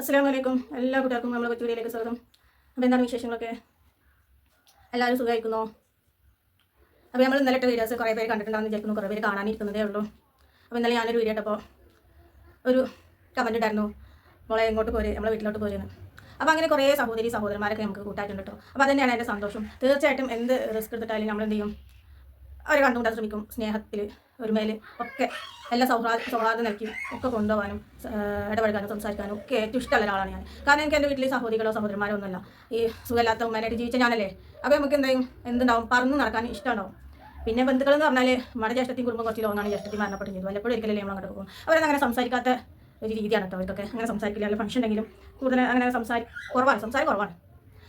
അസ്സാം വലൈക്കും എല്ലാ കുട്ടികൾക്കും നമ്മളെ കൊച്ചുകൂടിയിലേക്ക് സ്വാഗതം. അപ്പോൾ എന്താണ് വിശേഷങ്ങളൊക്കെ? എല്ലാവരും സുഖമായിരിക്കുന്നോ? അപ്പോൾ നമ്മൾ ഇന്നലെ ഇട്ട വീഡിയോസ് കുറേ പേര് കണ്ടിട്ടുണ്ടാകുന്ന വിചാരിക്കുന്നു. കുറേ പേര് കാണാനിരിക്കുന്നതേ ഉള്ളൂ. അപ്പോൾ ഇന്നലെ ഞാനൊരു വീഡിയോ ഇട്ടപ്പോൾ ഒരു കമന്റ് ഉണ്ടായിരുന്നു മോളെ എങ്ങോട്ട് പോരെ നമ്മളെ വീട്ടിലോട്ട് പോരുന്നു അപ്പോൾ അങ്ങനെ കുറേ സഹോദരി സഹോദരന്മാരൊക്കെ നമുക്ക് കൂട്ടായിട്ടുണ്ട് കേട്ടോ അപ്പോൾ അതന്നെയാണ് എന്റെ സന്തോഷം. തീർച്ചയായിട്ടും എന്ത് റിസ്ക് എടുത്തിട്ടായാലും നമ്മൾ എന്ത് ചെയ്യും? അവരെ കണ്ടുകൊണ്ടാൻ ശ്രമിക്കും. സ്നേഹത്തിൽ ഒരുമയിൽ ഒക്കെ എല്ലാ സൗഹാർദ്ദ സൗഹാർദ്ദം നൽകി ഒക്കെ കൊണ്ടുപോകാനും ഇടപഴകാനും സംസാരിക്കാനും ഒക്കെ ഏറ്റവും ഇഷ്ടമുള്ള ഒരാളാണ് ഞാൻ. കാരണം എനിക്ക് എന്റെ വീട്ടിൽ സഹോദരികളോ സഹോദരന്മാരോ ഒന്നുമല്ല ഈ സുഖമില്ലാത്ത ഉമ്മേനായിട്ട് ജീവിച്ച ഞാനല്ലേ. അപ്പോൾ നമുക്ക് എന്തെങ്കിലും എന്തുണ്ടാവും? പറന്ന് നടക്കാൻ ഇഷ്ടമുണ്ടാവും. പിന്നെ ബന്ധുക്കൾ എന്ന് പറഞ്ഞാൽ നമ്മുടെ ജ്യേഷ്ഠത്തിൽ കുടുംബം കുറച്ച് ലോങ്ങാണ് ജ്യേഷ്ഠത്തി മരണപ്പെട്ടു ചെയ്തു വല്ലപ്പോഴും ഒരിക്കലല്ലേ നമ്മൾ അങ്ങോട്ട് പോകും. അവരൊന്നും അങ്ങനെ സംസാരിക്കാത്ത ഒരു രീതിയാണ് അവർക്കൊക്കെ അങ്ങനെ സംസാരിക്കില്ല. അല്ലെങ്കിൽ ഫംഗ്ഷൻ ഉണ്ടെങ്കിലും കൂടുതൽ അങ്ങനെ സംസാരി കുറവാണ്. സംസാരം കുറവാണ്.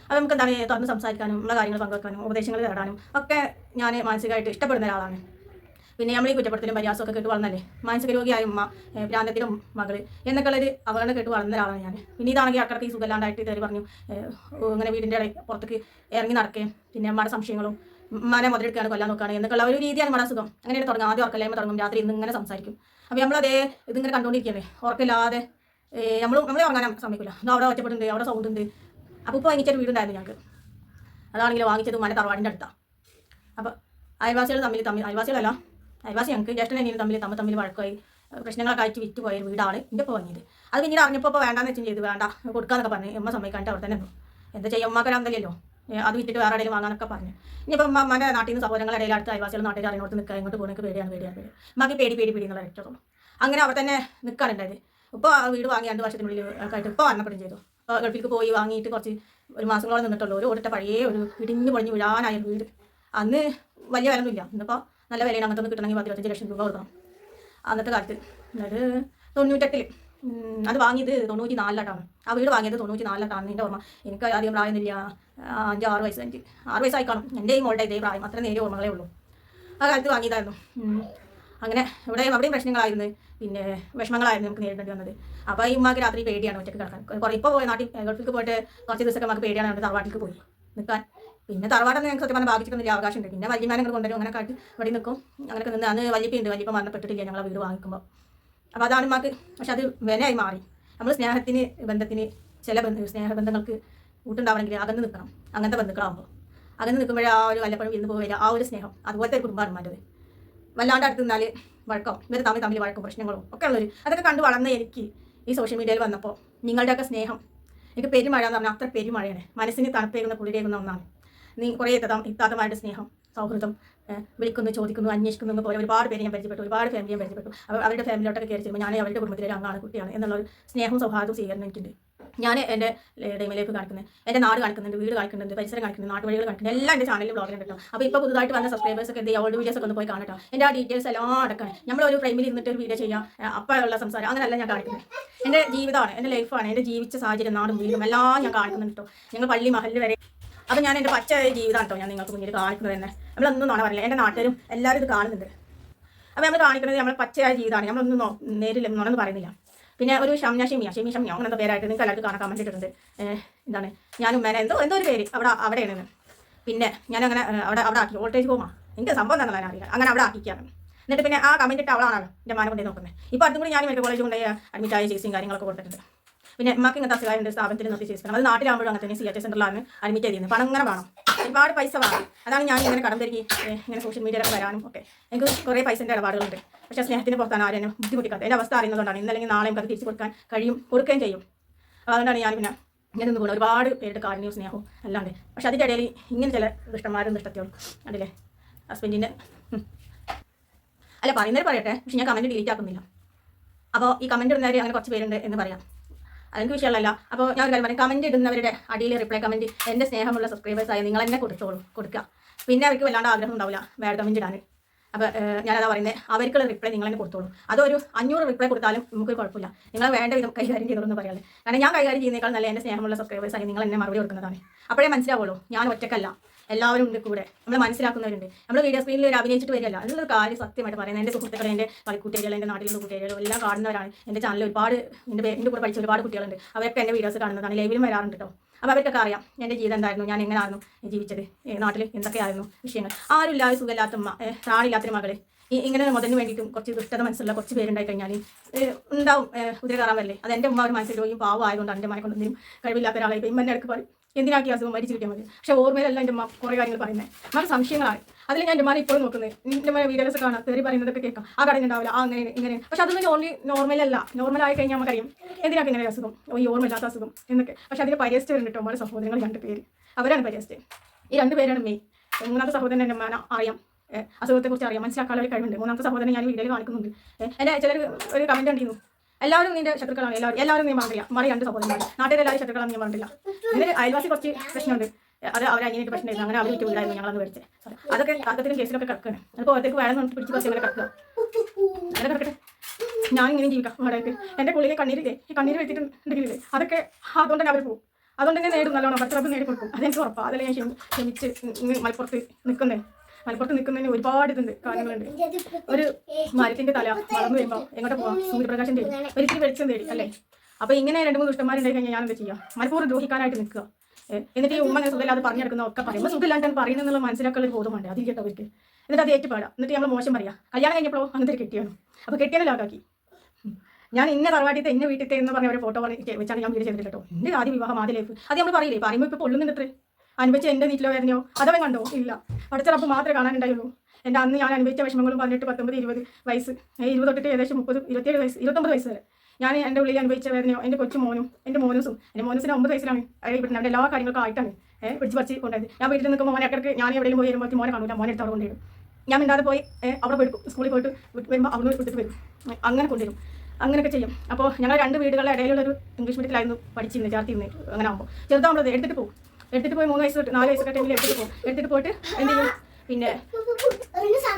അത് നമുക്ക് എന്താണ് തുറന്ന് സംസാരിക്കാനും നമ്മളെ കാര്യങ്ങൾ പങ്കുവെക്കാനും ഉപദേശങ്ങൾ തേടാനും ഒക്കെ ഞാൻ മാനസികമായിട്ട് ഇഷ്ടപ്പെടുന്ന ഒരാളാണ്. പിന്നെ നമ്മൾ ഈ കുറ്റപ്പെടുത്തലും പരിഹാസമൊക്കെ കേട്ട് വളർന്നല്ലേ? മാനസിക രോഗിയായ ഉമ്മ പ്രാന്തത്തിലും മകൾ എന്നൊക്കെയുള്ളൊരു അവഗണന കേട്ട് വളർന്ന ഒരാളാണ് ഞാൻ. പിന്നെ ഇതാണെങ്കിൽ അക്കടക്ക് ഈ സുഖമില്ലാണ്ടായിട്ട് ഇതേറി പറഞ്ഞു ഇങ്ങനെ വീടിന്റെ ഇടയിൽ പുറത്തേക്ക് ഇറങ്ങി നടക്കുകയും പിന്നെ അമ്മയുടെ സംശയങ്ങളും ഉമ്മാനെ മുതലെടുക്കുകയാണ് കൊല്ലാൻ നോക്കുകയാണ് എന്നൊക്കെയുള്ള ഒരു രീതിയാണ് നമ്മുടെ അസുഖം. അങ്ങനെയാണ് തുടങ്ങും ആദ്യം ഉറക്കല്ലായ്മ തുടങ്ങും. രാത്രി ഇന്ന് ഇങ്ങനെ സംസാരിക്കും. അപ്പോൾ നമ്മൾ അതേ ഇതിങ്ങനെ കണ്ടുകൊണ്ടിരിക്കുകയല്ലേ? ഉറക്കില്ലാതെ നമ്മൾ നമ്മളെ ഉറങ്ങാൻ സമ്മതിക്കില്ല അവിടെ ഒറ്റപ്പെടുന്നുണ്ട് അവിടെ സൗണ്ട് ഉണ്ട് അപ്പോൾ വാങ്ങിച്ചൊരു വീടുണ്ടായിരുന്നു ഞങ്ങൾക്ക് അതാണെങ്കിൽ വാങ്ങിച്ചത് മല തറവാടിന്റെ അടുത്താണ് അപ്പോൾ അയൽവാസികൾ തമ്മിൽ തമ്മിൽ അയൽവാസികളല്ല അയൽവാസി ഞങ്ങൾക്ക് ജ്യേഷ്ഠൻ തമ്മിൽ തമ്മിൽ തമ്മിൽ വഴക്കായി പ്രശ്നങ്ങളൊക്കെ ആയിട്ട് വിറ്റ് പോയൊരു വീടാണ് എന്റെ ഇപ്പോൾ വാങ്ങിയത്. അത് പിന്നീട് അറിഞ്ഞപ്പോൾ ഇപ്പോൾ വേണ്ടാന്ന് വെച്ചും ചെയ്ത് വേണ്ട കൊടുക്കാന്നൊക്കെ പറഞ്ഞു എമ്മ സമ്മതിക്കാണ്ട് അവിടെ തന്നെ. എന്താ ചെയ്യുക ഉമ്മക്കരാന്തല്ലോ അത് വിറ്റിട്ട് വേറെ ഇടയിൽ വാങ്ങാനൊക്കെ പറഞ്ഞു. ഇനിയിപ്പോൾ അമ്മന്റെ നാട്ടിൽ നിന്ന് സഹോദരങ്ങളുടെ ഇടയിൽ അടുത്ത അയൽവാസികൾ നാട്ടിൽ അറിഞ്ഞോട്ട് നിൽക്കുക ഇങ്ങോട്ട് പോകുന്നൊക്കെ പേടിയാണ് പേടിയാണ് പേടി ഉമ്മക്ക് പേടി പേടി പേടി എന്നുള്ള രക്ഷത്തുള്ളൂ അങ്ങനെ അവിടെ തന്നെ നിൽക്കാനുണ്ടായത് ഇപ്പോൾ ആ വീട് വാങ്ങി രണ്ട് വർഷത്തിനുള്ളിൽ ആയിട്ട് ഇപ്പോൾ മരണപ്പെടും ചെയ്തു. ഗൾഫിലേക്ക് പോയി വാങ്ങിയിട്ട് കുറച്ച് ഒരു മാസങ്ങളോളം നിന്നിട്ടുള്ളൂ. ഒരു ഓടിട്ട പഴയ ഒരു ഇടിഞ്ഞു പൊളിഞ്ഞ് വിഴാനായ വീട്. അന്ന് വലിയ വില ഒന്നുമില്ല ഇന്നിപ്പോൾ നല്ല വിലയാണ്. അങ്ങനത്തെ ഒന്ന് കിട്ടണമെങ്കിൽ പത്തിരുപത്തഞ്ച് ലക്ഷം രൂപ കൊടുക്കണം. അന്നത്തെ കാലത്ത്. എന്നിട്ട് തൊണ്ണൂറ്റെട്ടിൽ അത് വാങ്ങിയത് തൊണ്ണൂറ്റി നാലിലാട്ടാണ് ആ വീട് വാങ്ങിയത് തൊണ്ണൂറ്റി നാലിലാട്ടാണ് എന്റെ ഓർമ്മ. എനിക്ക് അധികം പ്രായമൊന്നുമില്ല. അഞ്ച് ആറ് വയസ്സ് അഞ്ച് ആറ് വയസ്സായി കാണും എന്റെ ഈ മോളുടെ ഇതേ പ്രായം. അത്ര നേരിയ ഓർമ്മകളേ ഉള്ളൂ. ആ കാലത്ത് വാങ്ങിയതായിരുന്നു. അങ്ങനെ ഇവിടെ അവിടെയും പ്രശ്നങ്ങളായിരുന്നു. പിന്നെ വിഷമങ്ങളായിരുന്നു നമുക്ക് നേരിടേണ്ടി വന്നത്. അപ്പോൾ ഈ ഉമ്മാക്ക് രാത്രി പേടിയാണ് ഒറ്റയ്ക്ക് കിടക്കാൻ. കുറേ ഇപ്പോൾ പോയി നാട്ടിൽ ഗൾഫിലേക്ക് പോയിട്ട് കുറച്ച് ദിവസമൊക്കെ നമുക്ക് പേടിയാണ് അവിടെ തറവാട്ടിലേക്ക് പോയി നിൽക്കാൻ. പിന്നെ തറവാടൊന്നും ഞങ്ങൾക്ക് സത്യം പറഞ്ഞാൽ അവകാശം ഉണ്ട്. പിന്നെ വല്യമാനെ കൊണ്ടുവരും അങ്ങനെ കാട്ടി ഇവിടെ നിൽക്കും. അങ്ങനെയൊക്കെ നിന്ന് അന്ന് വല്യപ്പയുണ്ട് വല്യപ്പ മരണപ്പെട്ടിട്ടില്ല ഞങ്ങളെ വീട് വാങ്ങിക്കുമ്പോൾ അപ്പോൾ അതാണ് ഉമ്മാക്ക് പക്ഷെ അത് വിനയായി മാറി. നമ്മൾ സ്നേഹത്തിന് ബന്ധത്തിന് ചില ബന്ധ സ്നേഹബന്ധങ്ങൾക്ക് കൂട്ടുണ്ടാവണമെങ്കിൽ അകന്ന് നിൽക്കണം. അങ്ങനത്തെ ബന്ധുക്കളാകുമ്പോൾ അകന്ന് നിൽക്കുമ്പോഴേ ആ ഒരു വല്ലപ്പോഴും ഇന്ന് പോവില്ല ആ ഒരു സ്നേഹം. അതുപോലത്തെ ഒരു കുടുംബമാണ് ഉമ്മാന്റെത് വല്ലാണ്ട് അടുത്ത് നിന്നാൽ വഴക്കം? ഇവർ തമ്മിൽ തമ്മിൽ വഴക്കും പ്രശ്നങ്ങളും ഒക്കെ ഉള്ളൊരു അതൊക്കെ കണ്ടു വളർന്ന എനിക്ക് ഈ സോഷ്യൽ മീഡിയയിൽ വന്നപ്പോൾ നിങ്ങളുടെയൊക്കെ സ്നേഹം. എനിക്ക് പെരുമഴ എന്ന് പറഞ്ഞാൽ അത്ര പെരുമഴയാണ്. മനസ്സിന് തണുപ്പേകുന്ന കുളിരേകുന്ന ഒന്നാണ്. നീ കുറേ ഇത്തതാം ഇത്താത്തമാരുടെ സ്നേഹം സൗഹൃദം വിളിക്കുന്നു ചോദിക്കുന്നു അന്വേഷിക്കുന്നു എന്ന് പോലെ ഒരുപാട് പേര് ഞാൻ പരിചയപ്പെട്ടു. ഒരുപാട് ഫാമിലിയും പരിചയപ്പെട്ടു. അവരുടെ ഫാമിലിയോട്ടൊക്കെ കയറി ചെല്ലുമ്പോൾ ഞാൻ അവരുടെ കുടുംബത്തിലെ ഒരു അംഗമാണ് കുട്ടിയാണ്. എന്നുള്ള ഒരു സ്നേഹവും സൗഹാർദ്ദവും സ്വീകരണം എനിക്കുണ്ട് ഞാൻ എന്റെ ഡൈമിലേക്ക് കാണിക്കുന്നത് എന്റെ നാട് കാണിക്കുന്നുണ്ട് വീട് കാണിക്കുന്നുണ്ട് പരിസരം കാണിക്കുന്നുണ്ട് നാട്ടുവഴികൾ കാണിക്കുന്നുണ്ട് എല്ലാം എന്റെ ചാനലിൽ ബ്ലോഗിലും കിട്ടും. അപ്പോൾ ഇപ്പോൾ പുതുതായിട്ട് വന്ന സബ്സ്ക്രൈബേഴ്സ് ഒക്കെ എന്ത് ചെയ്യുക ഓൾഡ് വീഡിയോസ് ഒക്കെ ഒന്ന് പോയി കാണട്ടോ. എന്റെ ആ ഡീറ്റെയിൽസ് എല്ലാം അടക്കണം. നമ്മളൊരു ഫ്രെയിമിൽ ഇരുന്നിട്ട് ഒരു വീഡിയോ ചെയ്യാം. അപ്പോഴുള്ള സംസാരം. അങ്ങനെയല്ല ഞാൻ കാണിക്കുന്നത് എന്റെ ജീവിതമാണ് എന്റെ ലൈഫാണ് എന്റെ ജീവിച്ച സാഹചര്യം നാടും വീടും എല്ലാം ഞാൻ കാണിക്കുന്നുണ്ട് കേട്ടോ ഞങ്ങൾ പള്ളി മഹലിൽ വരെ. അപ്പോൾ ഞാൻ എന്റെ പച്ച ജീവിതം കേട്ടോ ഞാൻ നിങ്ങൾക്ക് മുന്നിൽ കാണിക്കുന്നത് തന്നെ. നമ്മളൊന്നും നാളെ പറയില്ല എന്റെ നാട്ടുകാരും എല്ലാവരും ഇത് കാണുന്നുണ്ട്. അപ്പോൾ നമ്മൾ കാണിക്കുന്നത് നമ്മൾ പച്ചയായ ജീവിതമാണ്. നമ്മളൊന്നും നോ- നേരിൽ നുണന്ന് പറയുന്നില്ല. പിന്നെ ഒരു ഷംന ഷെമിയ ഷെമി അങ്ങനെ അങ്ങനത്തെ പേരായിട്ട് നിങ്ങൾക്ക് എല്ലാവർക്കും കാണാൻ കമന്റ് എന്താണ്? ഞാനും മേനെ എന്തോ എന്തോ ഒരു പേര്. അവിടെ അവിടെ അവിടെയാണ് പിന്നെ ഞാൻ അങ്ങനെ അവിടെ അവിടെ ആക്കി. വോൾട്ടേജ് പോകാം എനിക്ക് സംഭവം തന്നെ അറിയില്ല. അങ്ങനെ അവിടെ ആക്കിക്കാണ് എന്നിട്ട് പിന്നെ ആ കമന്റ് ഇട്ട് അവളാണ് എന്റെ മാനം കൊണ്ടേ നോക്കുന്നത്. ഇപ്പോൾ അടുത്തും കൂടി ഞാൻ മെഡിക്കൽ കോളേജ് കൊണ്ടുപോയി അഡ്മിറ്റ് ആയ ചികിത്സയും കാര്യങ്ങളൊക്കെ കൊടുത്തിട്ടുണ്ട്. പിന്നെ ഉമ്മക്ക് ഇങ്ങനത്തെ അസുഖമായിട്ട് സ്ഥാപനത്തിൽ നിർത്തി ചെയ്യണം അത് നാട്ടിലാകുമ്പോഴും അങ്ങനെ തന്നെ സി എച്ച് സെന്ററിലാണ് അഡ്മിറ്റ് ചെയ്തിരുന്നത് പണം അങ്ങനെ വേണം. ഒരുപാട് പൈസ വേണം. അതാണ് ഞാൻ ഇങ്ങനെ കടം തിരികെ ഇങ്ങനെ സോഷ്യൽ മീഡിയയിലൊക്കെ വരാനും ഒക്കെ. എനിക്ക് കുറേ പൈസന്റെ ഇടപാടുകളുണ്ട്. പക്ഷേ സ്നേഹത്തിന് പുറത്താണ് ആരും എന്നെ ബുദ്ധിമുട്ടിക്കാത്തത്. എന്റെ അവസ്ഥ അറിയുന്നതുകൊണ്ടാണ്. ഇന്നല്ലെങ്കിൽ നാളെ നമുക്ക് അത് തിരിച്ചു കൊടുക്കാൻ കഴിയും കൊടുക്കുകയും ചെയ്യും. അതുകൊണ്ടാണ് ഞാൻ പിന്നെ ഇങ്ങനെ നിന്ന് പോകുന്നത് ഒരുപാട് പേരുടെ കാരുണ്യവും സ്നേഹവും അല്ലാണ്ട് പക്ഷെ അതിന്റെ ഇടയിൽ ഇങ്ങനെ ചില ദുഷ്ടന്മാരും ദുഷ്ടത്തോളും കണ്ടില്ലേ? ഹസ്ബൻഡിന്റെ അല്ല പറയുന്നവർ പറയട്ടെ. പക്ഷെ ഞാൻ കമന്റ് ഡിലീറ്റ് ആക്കുന്നില്ല. അപ്പോൾ ഈ കമന്റ് ഇടുന്നവർ അങ്ങനെ കുറച്ച് പേരുണ്ട് എന്ന് പറയാം. അതെനിക്ക് വിഷയമല്ല അപ്പോൾ ഞാൻ ഒരു കാര്യം പറയാം. കമന്റ് ഇടുന്നവരുടെ അടിയിൽ റിപ്ലൈ കമന്റ് എന്റെ സ്നേഹമുള്ള സബ്സ്ക്രൈബേഴ്സ് ആയി നിങ്ങൾ തന്നെ കൊടുത്തോളൂ കൊടുക്കുക. പിന്നെ അവർക്ക് വല്ലാണ്ട് ആഗ്രഹം ഉണ്ടാവില്ല വേറെ കമന്റ് ഇടാൻ. അപ്പോൾ ഞാനതാ പറയുന്നത് അവർക്കുള്ള റിപ്ലൈ നിങ്ങൾ തന്നെ കൊടുത്തോളൂ. അതൊരു അഞ്ഞൂറ് റിപ്ലൈ കൊടുത്താലും നമുക്ക് കുഴപ്പമില്ല. നിങ്ങൾ വേണ്ട വിധം കൈകാര്യം ചെയ്തോളൂ പറയാല്ലേ കാരണം ഞാൻ കൈകാര്യം ചെയ്യുന്നേക്കാൾ നല്ല എന്റെ സ്നേഹമുള്ള സബ്സ്ക്രൈബേഴ്സ് ആയി നിങ്ങൾ എന്നെ മറുപടി കൊടുക്കുന്നതാണ്. അപ്പോഴേ മനസ്സിലാവുള്ളൂ. ഞാൻ ഒറ്റക്കല്ല. എല്ലാവരും ഉണ്ട് കൂടെ. നമ്മൾ മനസ്സിലാക്കുന്നവരുണ്ട്. നമ്മൾ വീഡിയോ സ്ക്രീനിൽ ഒരു അഭിനയിച്ചിട്ട് വരില്ല അതിലൊരു കാര്യം സത്യമായിട്ട് പറയുന്നത് എന്റെ സുഹൃത്തുക്കൾ എന്റെ കളിക്കുട്ടികൾ എന്റെ നാട്ടിലുള്ള കുട്ടികളും എല്ലാം കാണുന്നവരാണ്. എന്റെ ചാനലിൽ ഒരുപാട് എന്റെ എന്റെ കൂടെ പഠിച്ച ഒരുപാട് കുട്ടികളുണ്ട്. അവരൊക്കെ എന്റെ വീഡിയോസ് കാണുന്നതാണ്. ലൈവിലും വരാറുണ്ട് കേട്ടോ അപ്പോൾ അവർക്കൊക്കെ അറിയാം. എന്റെ ജീവിതം എന്തായിരുന്നു? ഞാൻ എങ്ങനെയായിരുന്നു ജീവിച്ചത്? നാട്ടിൽ എന്തൊക്കെയായിരുന്നു വിഷയങ്ങൾ? ആരുമില്ലാതെ സുഖമില്ലാത്ത ഉമ്മ ഏ, റാണില്ലാത്തൊരു മകൾ. ഇങ്ങനെ മുതലിന് വേണ്ടിയിട്ടും കുറച്ച് ദുഷ്ടത മനസ്സിലുള്ള കുറച്ച് പേരുണ്ടായി കഴിഞ്ഞാൽ ഉണ്ടാവും കുതിര കയറാൻ വരല്ലേ അത് എന്റെ ഉമ്മ ഒരു മനസ്സിൽ പോയി പാവം ആയതുകൊണ്ട് എന്റെ മനെ കൊണ്ടൊന്നും കഴിവില്ലാത്ത ഒരാളെ ഇപ്പം ഇമ്മന്റെ അടുക്ക് എന്തിനാക്കി അസുഖം മരിച്ചു കിട്ടിയാൽ മതി പക്ഷേ ഓർമ്മയിലല്ല എന്റെ അമ്മ കുറേ കാര്യങ്ങൾ പറയുന്നത്. നമുക്ക് സംശയങ്ങളാണ്. അതിൽ ഞാൻ എന്റെ മാനെ ഇപ്പോഴും നോക്കുന്നത്. എന്റെ മനെ വീഡിയോസ് കാണാം തെറി പറയുന്നതൊക്കെ കേൾക്കാം. ആ കടയിൽ ഉണ്ടാവില്ല ആ അങ്ങനെ ഇങ്ങനെ. പക്ഷെ അതൊന്നും ഓൺലി നോർമലല്ല. നോർമലായി കഴിഞ്ഞാൽ നമുക്കറിയാം എന്തിനാക്കി ഇങ്ങനെ ഒരു അസുഖം? ഈ ഓർമ്മയില്ലാത്ത അസുഖം എന്നൊക്കെ. പക്ഷെ അതിന് പരിഹരിച്ചിട്ടുണ്ട് കേട്ടോ നമ്മുടെ സഹോദരങ്ങൾ രണ്ട് പേര്. അവരാണ് പരിഹരിച്ചത് ഈ രണ്ട് പേരാണ് മെയ് മൂന്നാമത്തെ സഹോദരൻ എന്റെ മാന അറിയാം. അസുഖത്തെക്കുറിച്ച് അറിയാം മനസ്സിലാക്കാനുള്ള ഒരു കഴിവുണ്ട്. മൂന്നാമത്തെ സഹോദരൻ ഞാൻ വീഡിയോയിൽ കാണിക്കുന്നുണ്ട് എന്റെ ചിലർ ഒരു കമന്റ് ഉണ്ടായിരുന്നു എല്ലാവരും നിന്റെ ശത്രുക്കളാണ്. എല്ലാവരും എല്ലാവരും നീ മാറില്ല മറി രണ്ട് സഹോദരന്മാർ നാട്ടിലെ എല്ലാവരും ശത്രുക്കളാണ് നീ പറഞ്ഞിട്ടില്ല. ഇതിന് അയൽവാസി കുറച്ച് പ്രശ്നമുണ്ട്. അത് അവർ അനിയനായിട്ട് പ്രശ്നമില്ല അങ്ങനെ അവർ വിറ്റ് വീടായിരുന്നു ഞങ്ങളന്ന് മേടിച്ചത് അതൊക്കെ കാക്കത്തിലും കേസിലൊക്കെ കിടക്കുകയാണ് അപ്പോൾ ഓരോരുത്തർക്ക് വേണം നമുക്ക് പിടിച്ച് കുറച്ച് കക്കുക കിടക്കട്ടെ. ഞാൻ ഇങ്ങനെ ജീവിക്കാം വാടകയ്ക്ക്. എന്റെ പുള്ളിയെ കണ്ണീരില്ലേ ഈ കണ്ണീര് വെച്ചിട്ടുണ്ടെങ്കിലേ അതൊക്കെ അതുകൊണ്ട് തന്നെ അവർ പോകും. അതുകൊണ്ട് തന്നെ നേടും. നല്ലോണം. ഭക്ഷണം നേടി കൊടുക്കും അതെനിക്ക് ഉറപ്പാണ് അതിൽ ഞാൻ ക്ഷമി- ക്ഷമിച്ച് മലപ്പുറത്ത് നിൽക്കുന്നേ. മലപ്പുറത്ത് നിൽക്കുന്നതിന് ഒരുപാട് ഇതുണ്ട് കാര്യങ്ങളുണ്ട്. ഒരു മരത്തിന്റെ തല വളർന്നു വരുമ്പോൾ എങ്ങോട്ട് പോവാം? സൂര്യപ്രകാശം തേടി. ഒരിക്കലും വെളിച്ചം തേടി അല്ലേ? അപ്പൊ ഇങ്ങനെ രണ്ട് മൂന്ന് ദുഷ്ടന്മാരുണ്ടായി കഴിഞ്ഞാൽ ഞാൻ എന്താ ചെയ്യാം? മലപ്പുറം ദ്രോഹിക്കാനായിട്ട് നിൽക്കുക. എന്നിട്ട് ഈ ഉമ്മ അങ്ങനെ സുഖമില്ലാതെ പറഞ്ഞു നടക്കുന്ന ഒക്കെ പറയുമ്പോൾ സുഖമില്ലാണ്ട് പറയുന്നുള്ള മനസ്സിലാക്കാനുള്ള ഒരു ബോധമുണ്ട്. അതിൽ കേട്ടോ അവർക്ക്. എന്നിട്ട് അത് ഏറ്റുപാടാം. എന്നിട്ട് നമ്മൾ മോശം പറയാം. കല്യാണം കഴിഞ്ഞപ്പോഴോ അങ്ങനത്തെ കെട്ടിയാണ്. അപ്പോൾ കെട്ടിയാലും ലാക്കാക്കി ഞാൻ ഇന്ന തറവാട്ടിത്തെ ഇന്ന വീട്ടിൽ എന്ന് പറഞ്ഞ ഒരു ഫോട്ടോ വെച്ചാണ് ഞാൻ വീട് ചെയ്തിട്ട് കേട്ടോ. ആദ്യ വിവാഹം ആദ്യ ലൈഫ് അത് നമ്മൾ പറയില്ലേ? പറയുമ്പോൾ ഇപ്പോൾ പൊള്ളുന്നുണ്ട് അനുഭവിച്ച എന്റെ വീട്ടിലോ വേദനയോ? അതവൻ കണ്ടോ? ഇല്ല. പഠിച്ചറപ്പ് മാത്രമേ കാണാനുണ്ടായുള്ളൂ. എന്റെ അന്ന് ഞാൻ അനുഭവിച്ച വിഷമങ്ങളും പതിനെട്ട് പത്തൊമ്പത് ഇരുപത് വയസ്സ്. ഇരുപത് തൊട്ടിട്ട് ഏകദേശം മുപ്പത് ഇരുപത്തേഴ് വയസ്സ് ഇരുപത്തൊമ്പത് വയസ്സ് വരെ. ഞാൻ എന്റെ ഉള്ളിൽ അനുഭവിച്ച വേദനയോ എന്റെ കൊച്ചു മോനും എന്റെ മോനൂസും എന്റെ മോനൂസിന് ഒമ്പത് വയസ്സിലാണ് ഇവിടെ എല്ലാ കാര്യങ്ങൾക്കും ആയിട്ടാണ് ഏഹ് പിടിച്ച് പറിച്ച് കൊണ്ടുപോയത്. ഞാൻ വീട്ടിൽ നിൽക്കുമ്പോൾ മോനെ ഇടയ്ക്ക് ഞാൻ എവിടെയും പോയി വരുമ്പോൾ മോനെ കാണൂല മോനെ എടുത്തവിടെ കൊണ്ടുവരും. ഞാൻ മിണ്ടാതെ പോയി അവിടെ പോയിട്ട് സ്കൂളിൽ പോയിട്ട് വരുമ്പോൾ അവിടെ വിട്ടിട്ട് വരും. അങ്ങനെ കൊണ്ടുവരും. അങ്ങനെയൊക്കെ ചെയ്യും. അപ്പോൾ ഞങ്ങൾ രണ്ട് വീടുകളുടെ ഇടയിലുള്ള ഒരു ഇംഗ്ലീഷ് മീഡിയത്തിലായിരുന്നു പഠിച്ചിരുന്നത് ചേർത്തിരുന്നത്. അങ്ങനെ ആകുമ്പോൾ ചെറുതാകുമ്പോൾ എടുത്തിട്ട് പോകും. എടുത്തിട്ട് പോയി മൂന്ന് വയസ്സ് തൊട്ട് നാല് വയസ്സൊക്കെ ടൈമിൽ എടുത്തിട്ട് പോകും എടുത്തിട്ട് പോയിട്ട് എന്ത് ചെയ്യും? പിന്നെ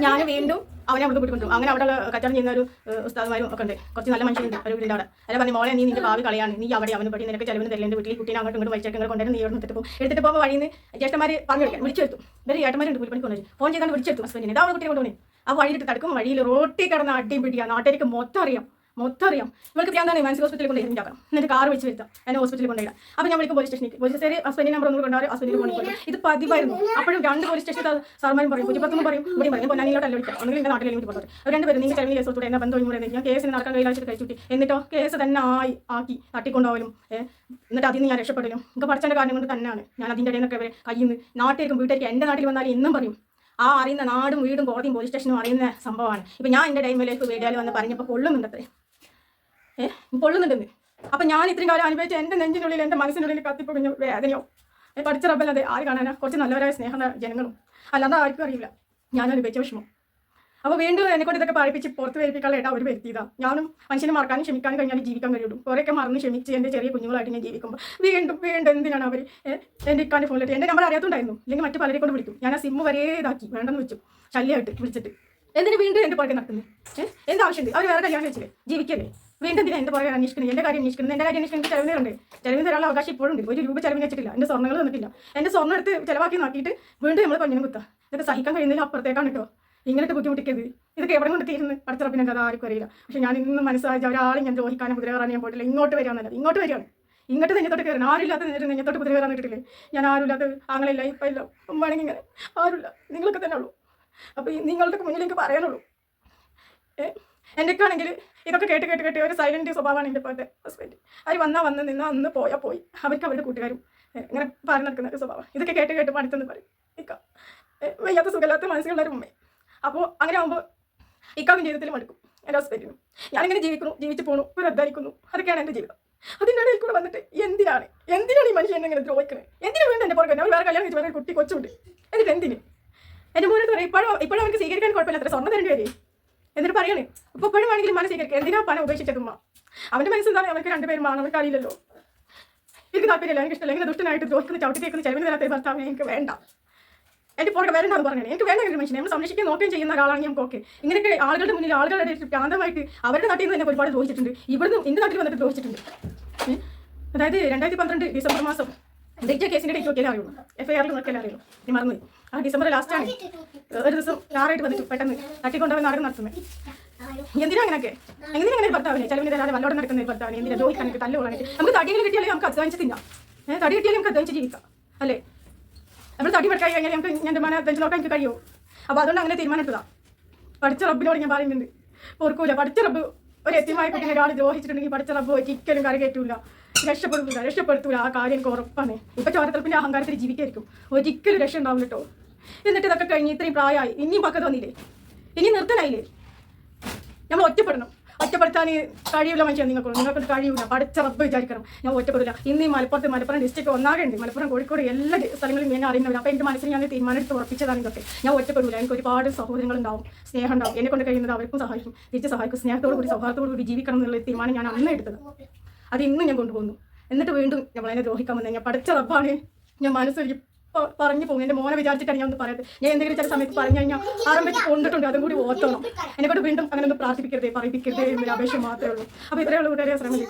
ഞാൻ വീണ്ടും അവനെ അവിടെ കൂട്ടി കൊണ്ടു അങ്ങനെ അവിടെ കച്ചവടം ചെയ്യുന്ന ഒരു ഉസ്താദുമാരും ഒക്കെ ഉണ്ട്. കുറച്ച് നല്ല മനുഷ്യരുണ്ട്. ഒരു വീടിന്റെ അവിടെ. അല്ല പറഞ്ഞു മോളെ നീ നിന്റെ ഭാവി കളയാണ്. നീ അവിടെ അവന് പടി നിനക്ക് ചെലവിന് എന്റെ വീട്ടിൽ കുട്ടീനെ അങ്ങോട്ട് ഇങ്ങോട്ട് വലിച്ചേക്ക് ഇങ്ങനെ കൊണ്ടുവരും നീ ഇവിടെ എടുത്തിട്ട് പോകും എടുത്തിട്ട് പോകുമ്പോൾ വഴിയിൽ നിന്ന് ജ്യേഷ്ഠന്മാർ പറഞ്ഞു കൊടുക്കാൻ. വിളിച്ചെടുത്തു ഇവർ ഏട്ടന്മാരുണ്ട് കൂലിപ്പണിക്ക് കൊണ്ടുവരും ഫോൺ ചെയ്താണ് വിളിച്ചെടുത്തു ഹസ്ബൻഡിനെ. ഇതാ കുട്ടിയെ കൊണ്ടുപോയി ആ വഴിയിട്ട് തടുക്കും. വഴിയിൽ റോട്ടി കിടന്ന് അടിയും പിടിക്കുക നാട്ടുകാർക്ക് മൊത്തം അറിയാം. മൊത്തം അറിയാം ഇവർക്ക് ഞാൻ തന്നെ മനസ്സിൽ ഹോസ്പിറ്റലിൽ കൊണ്ട് ഉണ്ടാക്കാം എന്നിട്ട് കാർ വെച്ച് വരുത്താം. എന്നെ ഹോസ്പിറ്റലിൽ കൊണ്ടുപോയിടാം അപ്പോൾ ഞാൻ വിളിക്കും പോലീസ് സ്റ്റേഷനിലേക്ക് പോലീസ് സ്റ്റേഷൻ ഹസ്ബൻഡിന്റെ നമ്പർ ഒന്നും കൊണ്ടുപോയി ഹസ്ബൻഡിന് ഫോണിൽ കൊണ്ടുപോയി ഇത് പതിവായിരുന്നു. അപ്പോഴും രണ്ട് പോലീസ് സ്റ്റേഷൻ സാർമാരും പറയും കുറ്റിപ്പത്തൊന്നും പറയും ഇവിടെ പറയും പൊന്നാനിയിലോട്ടല്ല വിളിക്കാം ഒന്നുകിൽ എന്റെ നാട്ടിലേക്ക് പോകട്ടെ അവർ രണ്ടുപേരും നിങ്ങൾ ചെറിയ കേസ് എന്നെ ബന്ധം ഒന്നും ഞാൻ കേസിന് നടക്കാൻ കയ്യിലാഴ്ച കഴിച്ചുട്ടി എന്നിട്ടോ കേസ് തന്നെ ആയി ആക്കി തട്ടിക്കൊണ്ടുപോകലും എന്നിട്ട് അതിന് ഞാൻ രക്ഷപ്പെടലും. എനിക്ക് പഠിച്ചതിന്റെ കാരണം കൊണ്ട് തന്നെയാണ്. ഞാൻ അതിന്റെ ഇടയിൽ നിന്നൊക്കെ കയ്യിൽ നിന്ന് നാട്ടിലേക്കും വീട്ടിലേക്ക് എന്റെ നാട്ടിൽ വന്നാലും ഇന്നും പറയും. ആ അറിയുന്ന നാടും വീടും കോടതിയും പോലീസ് സ്റ്റേഷനും അറിയുന്ന സംഭവമാണ്. ഇപ്പം ഞാൻ എന്റെ ടൈമിലേക്ക് വീഡിയോയിൽ വന്ന് പറഞ്ഞപ്പോൾ കൊള്ളുന്നുണ്ടത്രേ. പൊള്ളുന്നുണ്ടെന്ന്. അപ്പം ഞാൻ ഇത്രയും കാലം അനുഭവിച്ച എന്റെ നെഞ്ചിനുള്ളിൽ എന്റെ മനസ്സിനുള്ളിൽ കത്തിപ്പൊടിഞ്ഞ വേദനയോ? പഠിച്ച റബ്ബല്ലാതെ ആര് കാണാനാ? കുറച്ച് നല്ലവരായ സ്നേഹം ജനങ്ങളും. അല്ലാതെ ആർക്കും അറിയില്ല. ഞാൻ അനുഭവിച്ച വിഷമം. അപ്പോൾ വീണ്ടും എന്നെ കൊണ്ട് ഇതൊക്കെ പഠിപ്പിച്ച് പുറത്ത് വരിപ്പിക്കാനുള്ള ഇട അവർ വരുത്തിയതാ ഞാനും മനുഷ്യനെ മറക്കാനും ക്ഷമിക്കാനും കഴിഞ്ഞാൽ ജീവിക്കാൻ കഴിയുള്ളൂ. കുറേയൊക്കെ മറന്ന് ക്ഷമിച്ച് എന്റെ ചെറിയ കുഞ്ഞുങ്ങളായിട്ട് ഞാൻ ജീവിക്കുമ്പോൾ വീണ്ടും വീണ്ടും എന്തിനാണ് അവർ എന്റെ ഇക്കാന്റെ ഫോണിലിട്ട് എന്റെ നമ്പർ അറിയാത്തുണ്ടായിരുന്നു. അല്ലെങ്കിൽ മറ്റു പലരെ കൊണ്ട് വിളിക്കും. ഞാൻ ആ സിമ്മ് വരെ ഇതാക്കി. വേണ്ടെന്ന് വെച്ചു. ശല്യമായിട്ട് വിളിച്ചിട്ട്. എന്തിന് വീണ്ടും എന്റെ പുറകെ നടക്കുന്നത് ഏഹ് എന്ത് ആവശ്യമുണ്ട് അവർ വേറെ കല്യാണം വെച്ചില്ലേ ജീവിക്കല്ലേ? വീണ്ടും എന്റെ എന്റെ പുറകെ അന്വേഷിക്കുന്നത്. എന്റെ കാര്യം അന്വേഷിക്കുന്നത്. എന്റെ കാര്യം അന്വേഷിക്കുന്നത് ചെലവിനുണ്ട് ചെലവിന് തരാനുള്ള അവകാശം ഇപ്പോഴും ഉണ്ട് ഒരു രൂപ ചെലവിന് വെച്ചിട്ടില്ല. എന്റെ സ്വർണങ്ങൾ തന്നിട്ടില്ല. എന്റെ സ്വർണം എടുത്ത് ചിലവാക്കി നോക്കിയിട്ട് വീണ്ടും നമ്മൾ കൊഞ്ഞിനും കുത്താം. ഇതൊക്കെ സഹിക്കാൻ കഴിയുന്നതിൽ അപ്പുറത്തേക്കാണ് കേട്ടോ ഇങ്ങനത്തെ ബുദ്ധിമുട്ടിക്കരുത്. ഇതൊക്കെ എവിടെ കൊണ്ട് തീരുന്നു? അടുത്തുറപ്പിനെ കഥ ആർക്കും അറിയില്ല. പക്ഷെ ഞാൻ ഇന്നും മനസ്സിലായി ഒരാളെ ഞാൻ ദ്രോഹിക്കാനും കുതിര കയറാൻ ഞാൻ പോയിട്ടില്ല. ഇങ്ങോട്ട് വരികയാണെന്നല്ല ഇങ്ങോട്ട് വരികയാണ്. ഇങ്ങോട്ട് നെഞ്ഞത്തോട്ട് കയറണം. ആരില്ലാത്ത നേരം നെഞ്ഞത്തോട്ട് കുതിര കയറാൻ കിട്ടില്ലേ ഞാൻ ആരുമില്ലാത്ത ആങ്ങളില്ല ഇപ്പം ഇല്ല വേണമെങ്കിൽ ഇങ്ങനെ ആരുമില്ല. നിങ്ങളൊക്കെ തന്നെ ഉള്ളൂ. അപ്പോൾ നിങ്ങളുടെ മുന്നിൽ എനിക്ക് പറയാനുള്ളൂ. ഏ ആണെങ്കിൽ ഇതൊക്കെ കേട്ട് കേട്ട് കേട്ട് ഒരു സൈലന്റ് സ്വഭാവമാണ് എന്റെ ഇപ്പോഴത്തെ ഹസ്ബൻഡ് അവർ വന്നാൽ വന്ന് നിന്ന് അന്ന് പോയാൽ പോയി. അവർക്ക് അവരുടെ കൂട്ടുകാരും ഇങ്ങനെ പറഞ്ഞു നടക്കുന്ന ഒരു സ്വഭാവം. ഇതൊക്കെ കേട്ട് കേട്ട് പഠിത്തെന്ന് പറയും. ഇക്ക വയ്യാത്ത സുഖമില്ലാത്ത മനസ്സിലുള്ള ഒരു ഉമ്മ. അപ്പോൾ അങ്ങനെ ആകുമ്പോൾ ഇക്കാവിന്റെ ജീവിതത്തിൽ മടുക്കും എന്റെ ഹസ്ബൻഡിനും ഞാനിങ്ങനെ ജീവിക്കുന്നു ജീവിച്ച് പോണു അധ്വാനിക്കുന്നു. അതൊക്കെയാണ് എന്റെ ജീവിതം. അതിന്റെ ഇടയിൽ കൂടെ വന്നിട്ട് എന്തിനാണ് എന്തിനാണ് ഈ മനുഷ്യൻ എന്നെ ഇങ്ങനെ ദ്രോഹിക്കുന്നത് എന്തിനു വേണ്ട എന്റെ പുറകെ അവർ വേറെ കല്യാണം കഴിച്ച് വേറെ കുട്ടി കൊച്ചുണ്ട് എന്നിട്ട് എന്തിന്? എന്റെ മോനോട് പറയും ഇപ്പോഴും ഇപ്പോഴും അവർക്ക് സ്വീകരിക്കാൻ കുഴപ്പമില്ല അത്ര സ്വർണം തരേണ്ടി വരെ. എന്നിട്ട് പറയണേ ഇപ്പോൾ ഇപ്പോഴും വേണമെങ്കിലും മന എന്തിനാ പണം ഉപേക്ഷിച്ചത് ഉമ്മ? അവന്റെ മനസ്സെന്താണ്? അവർക്ക് രണ്ടുപേരും ആണ് അവർക്ക് അറിയില്ലല്ലോ എനിക്ക് താല്പര്യമില്ല എനിക്ക് ഇഷ്ടമില്ല ഇങ്ങനെ ദുഷ്ടനായിട്ട് ദ്രോഹിക്കുന്ന ചവിട്ടി കേൾക്കുന്ന ചെലവിന് തരാത്ത ഒരു ഭർത്താവിനെ എനിക്ക് വേണ്ട. എന്റെ പുറകെ വരണ്ടാന്ന് പറഞ്ഞത് എനിക്ക് വേണ്ട ഒരു മനുഷ്യനെ. നമ്മൾ സംരക്ഷിക്കാൻ നോക്കുകയും ചെയ്യുന്ന ഒരാളാണ് നമുക്ക് ഓക്കെ ഇങ്ങനെയൊക്കെ ആളുകളുടെ മുന്നിൽ ആളുകളുടെ പ്രാന്തമായിട്ട് അവരുടെ നാട്ടിൽ നിന്ന് തന്നെ ഒരുപാട് ദ്രോഹിച്ചിട്ടുണ്ട്. ഇവിടുന്ന് എന്റെ നാട്ടിൽ വന്നിട്ട് ദ്രോഹിച്ചിട്ടുണ്ട്. അതായത് രണ്ടായിരത്തി പന്ത്രണ്ട് ഡിസംബർ മാസം ഡേറ്റ കേസിന്റെ ഡേറ്റ് നോക്കിയാലേ അറിയുള്ളൂ. എഫ് ഐ ആറിൽ അറിയുള്ളൂ. നീ മറന്നു ആ ഡിസംബർ ലാസ്റ്റ് ആണ്. ഒരു ദിവസം കാറായിട്ട് വന്നിട്ട് പെട്ടെന്ന് തട്ടിക്കൊണ്ടുപോയി നാടകം നടത്തുന്നത്. എന്തിനാ അങ്ങനെയൊക്കെ? എന്തിനാ അങ്ങനെ ഭർത്താവിനെ? ചെലവിന് തരാതെ വല്ലോടെ നടക്കുന്ന ഭർത്താവിനെ എന്തിനാ? ദ്രോഹിക്കാനായിട്ട് തല്ലുകൊള്ളാനായിട്ട് നമുക്ക് തടിയെങ്കിലും കിട്ടിയാലേ നമുക്ക് അധ്വാനിച്ച് തിന്നാം ഏഹ് തടി കിട്ടിയാലും നമുക്ക് അധ്വാനിച്ച് ജീവിക്കാം. അല്ലേ? നമ്മൾ തടി വെട്ടായി കഴിഞ്ഞാൽ നമുക്ക് ഞാൻ മന അധ്വാനിച്ച് നോക്കാൻ എനിക്ക് കഴിയുമോ അപ്പോൾ അതുകൊണ്ട് അങ്ങനെ തീരുമാനം എടുത്തതാ പഠിച്ച റബ്ബിനോട് ഞാൻ പറയുന്നുണ്ട്. ഓർക്കൂല പഠിച്ച റബ്ബ് ഒരു എത്തിയമായ കുട്ടിനെ ഒരാൾ ദ്രോഹിച്ചിട്ടുണ്ടെങ്കിൽ പഠിച്ച റബ്ബ് ഒരിക്കലും കരകയറ്റൂല. രക്ഷപ്പെടുന്നില്ല രക്ഷപ്പെടുത്തൂല. ആ കാര്യം എനിക്ക് ഉറപ്പാണ്. ഇപ്പൊ ചോരത്തലപ്പിന്റെ അഹങ്കാരത്തിൽ ജീവിക്കായിരിക്കും. ഒരിക്കലും രക്ഷ ഉണ്ടാവില്ല കേട്ടോ. എന്നിട്ട് ഇതൊക്കെ കഴിഞ്ഞ് ഇത്രയും പ്രായമായി. ഇനിയും പക്കത്ത് വന്നില്ലേ? ഇനി നിർത്തനായില്ലേ നമ്മൾ ഒറ്റപ്പെടണം. ഒറ്റപ്പെടുത്താൻ കഴിയില്ല മനുഷ്യൻ നിങ്ങൾക്ക് നിങ്ങൾക്ക് കഴിയൂല. പഠിച്ച റബ്ബ് വിചാരിക്കണം. ഞാൻ ഒറ്റപ്പെടില്ല. ഇന്ന് ഈ മലപ്പുറത്ത് മലപ്പുറം ഡിസ്ട്രിക്ട് ഒന്നാകെ ഉണ്ട്. മലപ്പുറം കോഴിക്കോട് എല്ലാ സ്ഥലങ്ങളും ഞാൻ അറിയുന്നവർ അപ്പോൾ എന്റെ മനസ്സിൽ ഞാൻ തീരുമാനം എടുത്ത് ഉറപ്പിച്ചതാണ് ഇതൊക്കെ. ഞാൻ ഒറ്റപ്പെടില്ല. എനിക്ക് ഒരുപാട് സഹോദരങ്ങളുണ്ടാവും. സ്നേഹം ഉണ്ടാവും എന്നെ കൊണ്ട് കഴിയുന്നത് അവർക്കും സഹായിക്കും. തിരിച്ച് സഹായിക്കും. സ്നേഹത്തോടു കൂടി സൗഹാർദ്ദത്തോടു കൂടി ജീവിക്കണം എന്നുള്ള തീരുമാനം ഞാൻ അന്ന് എടുത്തത്. അത് ഇന്നും ഞാൻ കൊണ്ടുപോകുന്നു. എന്നിട്ട് വീണ്ടും നമ്മളതിനെ ദ്രോഹിക്കാൻ വന്നത് ഞാൻ പഠിച്ച റബ്ബാണ്. ഞാൻ മനസ്സൊരു പറഞ്ഞു പോകും എന്റെ മോനെ വിചാരിച്ചിട്ടാണ് ഞാൻ ഒന്ന് പറയുന്നത് ഞാൻ എന്തെങ്കിലും ചില സമയത്ത് പറഞ്ഞു കഴിഞ്ഞാൽ ആരംഭിച്ച് കൊണ്ടിട്ടുണ്ട്. അതും കൂടി ഓർത്തണം. എന്നെ കൊണ്ട് വീണ്ടും അങ്ങനെ ഒന്ന് പ്രാർത്ഥിപ്പിക്കരുതേ പറയിപ്പിക്കരുതേ എന്നൊരു അപേക്ഷ മാത്രമേ ഉള്ളൂ. അപ്പോൾ ഇത്രയുള്ള കൂട്ടുകാരെ. ശ്രമിക്കും